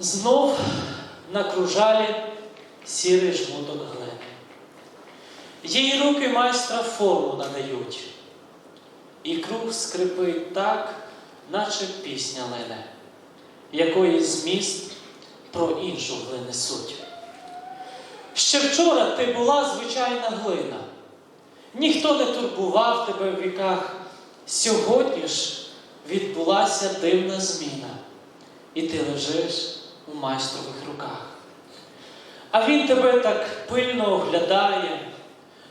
Знов на кружалі сірий жмуток глини. Їй руки майстра форму надають, і круг скрипить так, наче пісня лине, якої зміст про іншу глини суть. Ще вчора ти була звичайна глина, ніхто не турбував тебе в віках. Сьогодні ж відбулася дивна зміна, і ти лежиш у майстрових руках. А він тебе так пильно оглядає.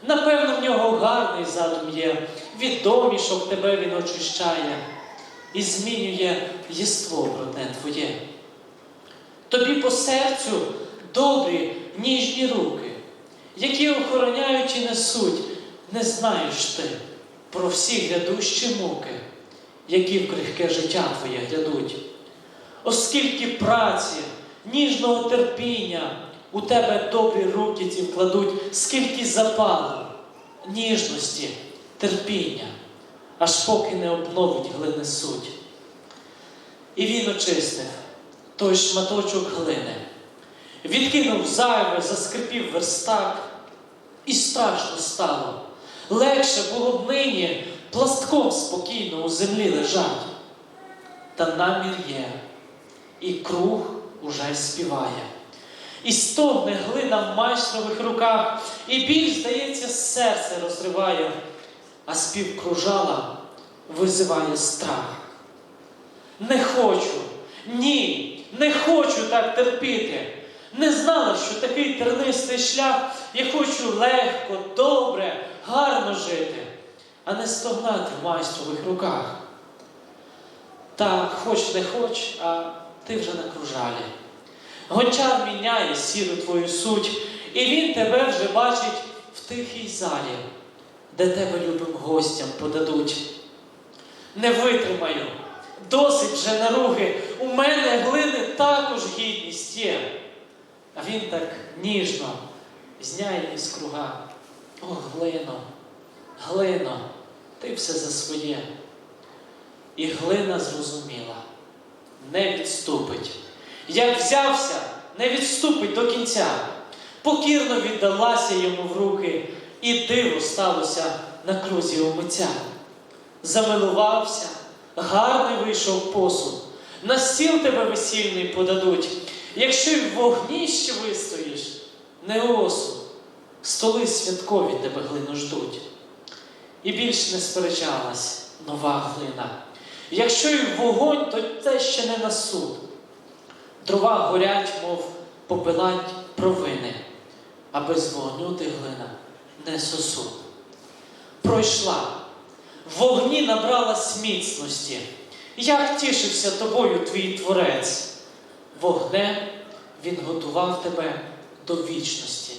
Напевно, в нього гарний задум є, від домішок тебе він очищає і змінює єство брудне твоє. Тобі по серцю добрі, ніжні руки, які охороняють і несуть, не знаєш ти про всі грядущі муки, які в крихке життя твоє глядуть. Оскільки праці, ніжного терпіння у тебе добрі руки ці вкладуть, скільки запалу, ніжності, терпіння, аж поки не обновить глини суть. І він очистив той шматочок глини, відкинув зайве, заскрипів верстак, і страшно стало. Легше було б нині пластком спокійно у землі лежать. Та намір є, і круг уже співає. І стогне глина в майстрових руках, і біль, здається, серце розриває, а спів кружала визиває страх. Не хочу, ні, не хочу так терпіти. Не знала, що такий тернистий шлях я хочу легко, добре, гарно жити, а не стогнати в майстрових руках. Та хоч не хоч, а ти вже на кружалі. Гончар міняє сіру твою суть, і він тебе вже бачить в тихій залі, де тебе любим гостям подадуть. Не витримаю, досить вже наруги, у мене глини також гідність є. А він так ніжно зняє із круга. О, глино, глино, ти все за своє. І глина зрозуміла, не відступить. Як взявся, не відступить до кінця. Покірно віддалася йому в руки, і диво сталося на крузі у. Замилувався, гарний вийшов посуд. На стіл тебе весільний подадуть. Якщо й в вогні ще вистоїш, не осуд, столи святкові тебе глину ждуть. І більш не сперечалась нова глина. Якщо й вогонь, то це ще не на суд. Дрова горять, мов попилать провини, а без вогню ти глина не сосуд. Пройшла, в вогні набралась міцності. Як тішився тобою твій творець? Вогнем він готував тебе до вічності,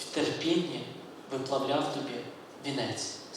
в терпінні виплавляв тобі вінець.